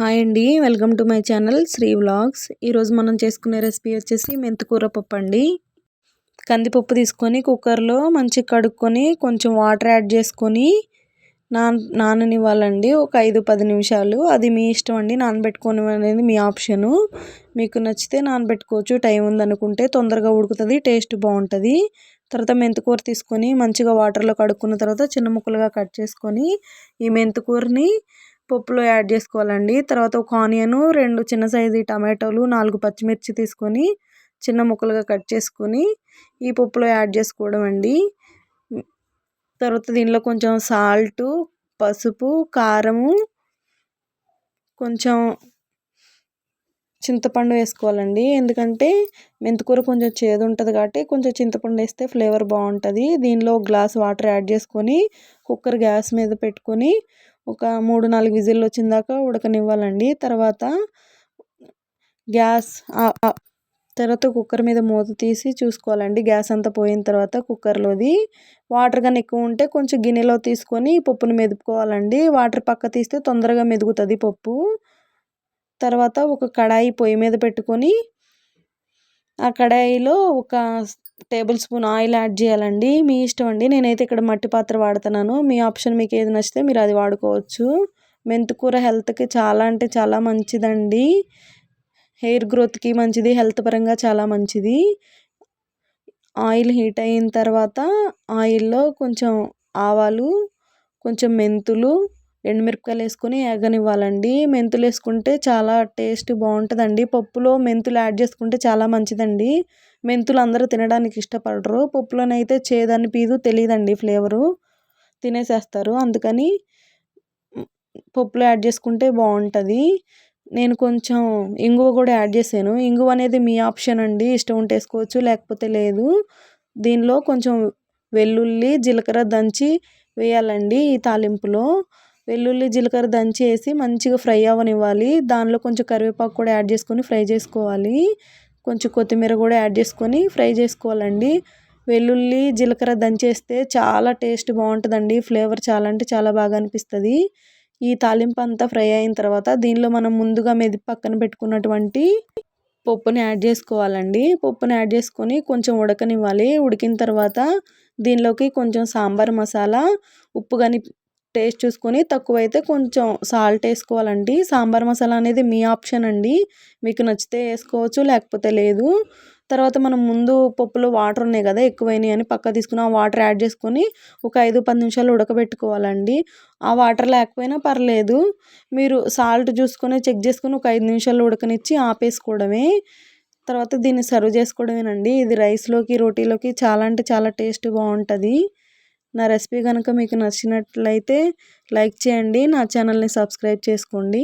Hi అండి welcome to my channel Sri vlogs. ఈరోజు మనం చేసుకునే రెసిపీ వచ్చేసి మెంతికూర పప్పు అండి. కందిపప్పు తీసుకొని కుక్కర్లో మంచిగా కడుక్కొని కొంచెం వాటర్ యాడ్ చేసుకొని నాన్ నాననివ్వాలండి ఒక ఐదు పది నిమిషాలు. అది మీ ఇష్టం అండి నానబెట్టుకొని అనేది మీ ఆప్షను. మీకు నచ్చితే నానబెట్టుకోవచ్చు టైం ఉందనుకుంటే తొందరగా ఉడుకుతుంది టేస్ట్ బాగుంటుంది. తర్వాత మెంతికూర తీసుకొని మంచిగా వాటర్లో కడుక్కున్న తర్వాత చిన్న ముక్కలుగా కట్ చేసుకొని ఈ మెంతికూరని పప్పులో యాడ్ చేసుకోవాలండి. తర్వాత ఒక ఆనియన్ రెండు చిన్న సైజు టమాటోలు నాలుగు పచ్చిమిర్చి తీసుకొని చిన్న ముక్కలుగా కట్ చేసుకొని ఈ పప్పులో యాడ్ చేసుకోవడం అండి. తర్వాత దీనిలో కొంచెం సాల్టు పసుపు కారము కొంచెం చింతపండు వేసుకోవాలండి. ఎందుకంటే మెంతికూర కొంచెం చేదు ఉంటుంది కాబట్టి కొంచెం చింతపండు వేస్తే ఫ్లేవర్ బాగుంటుంది. దీనిలో గ్లాస్ వాటర్ యాడ్ చేసుకొని కుక్కర్ గ్యాస్ మీద పెట్టుకొని ఒక మూడు నాలుగు విజిల్లు వచ్చిన దాకా ఉడకనివ్వాలండి. తర్వాత గ్యాస్ తర్వాత కుక్కర్ మీద మూత తీసి చూసుకోవాలండి. గ్యాస్ అంతా పోయిన తర్వాత కుక్కర్లోది. వాటర్ కానీ ఎక్కువ ఉంటే కొంచెం గిన్నెలో తీసుకొని పప్పును మెదుపుకోవాలండి. వాటర్ పక్క తీస్తే తొందరగా మెదుగుతుంది పప్పు. తర్వాత ఒక కడాయి పొయ్యి మీద పెట్టుకొని ఆ కడాయిలో ఒక టేబుల్ స్పూన్ ఆయిల్ యాడ్ చేయాలండి. మీ ఇష్టం అండి. నేనైతే ఇక్కడ మట్టి పాత్ర వాడుతున్నాను. మీ ఆప్షన్ మీకు ఏది నచ్చితే మీరు అది వాడుకోవచ్చు. మెంతికూర హెల్త్కి చాలా అంటే చాలా మంచిదండి. హెయిర్ గ్రోత్కి మంచిది. హెల్త్ పరంగా చాలా మంచిది. ఆయిల్ హీట్ అయిన తర్వాత ఆయిల్లో కొంచెం ఆవాలు కొంచెం మెంతులు ఎండుమిరపకాయలు వేసుకొని ఎగనివ్వాలండి. మెంతులు వేసుకుంటే చాలా టేస్ట్ బాగుంటుందండి. పప్పులో మెంతులు యాడ్ చేసుకుంటే చాలా మంచిదండి. మెంతులు అందరూ తినడానికి ఇష్టపడరు. పప్పులోనైతే చేదని పీదు తెలియదండి ఫ్లేవరు. తినేసేస్తారు. అందుకని పప్పులో యాడ్ చేసుకుంటే బాగుంటుంది. నేను కొంచెం ఇంగువ కూడా యాడ్ చేశాను. ఇంగువ అనేది మీ ఆప్షన్ అండి. ఇష్టం ఉంటే వేసుకోవచ్చు లేకపోతే లేదు. దీనిలో కొంచెం వెల్లుల్లి జీలకర్ర దంచి వేయాలండి ఈ తాలింపులో. వెల్లుల్లి జీలకర్ర దంచి వేసి మంచిగా ఫ్రై అవ్వనివ్వాలి దానిలో కొంచెం కరివేపాకు కూడా యాడ్ చేసుకొని ఫ్రై చేసుకోవాలి. కొంచెం కొత్తిమీర కూడా యాడ్ చేసుకొని ఫ్రై చేసుకోవాలండి. వెల్లుల్లి జీలకర్ర దంచేస్తే చాలా టేస్ట్ బాగుంటుందండి. ఫ్లేవర్ చాలా అంటే చాలా బాగా అనిపిస్తుంది. ఈ తాలింపు అంతా ఫ్రై అయిన తర్వాత దీనిలో మనం ముందుగా మెది పక్కన పెట్టుకున్నటువంటి పప్పుని యాడ్ చేసుకోవాలండి. పప్పుని యాడ్ చేసుకొని కొంచెం ఉడకనివ్వాలి. ఉడికిన తర్వాత దీనిలోకి కొంచెం సాంబార్ మసాలా ఉప్పు కానీ టేస్ట్ చూసుకొని తక్కువైతే కొంచెం సాల్ట్ వేసుకోవాలండి. సాంబార్ మసాలా అనేది మీ ఆప్షన్ అండి. మీకు నచ్చితే వేసుకోవచ్చు లేకపోతే లేదు. తర్వాత మనం ముందు పప్పులో వాటర్ ఉన్నాయి కదా ఎక్కువైనాయి అని పక్క తీసుకుని ఆ వాటర్ యాడ్ చేసుకొని ఒక ఐదు పది నిమిషాలు ఉడకబెట్టుకోవాలండి. ఆ వాటర్ లేకపోయినా పర్లేదు. మీరు సాల్ట్ చూసుకొని చెక్ చేసుకొని ఒక ఐదు నిమిషాలు ఉడకనిచ్చి ఆపేసుకోవడమే. తర్వాత దీన్ని సర్వ్ చేసుకోవడమేనండి. ఇది రైస్లోకి రోటీలోకి చాలా అంటే చాలా టేస్ట్ బాగుంటుంది. నా రెసిపీ కనుక మీకు నచ్చినట్లయితే లైక్ చేయండి నా ఛానల్ని సబ్స్క్రైబ్ చేసుకోండి.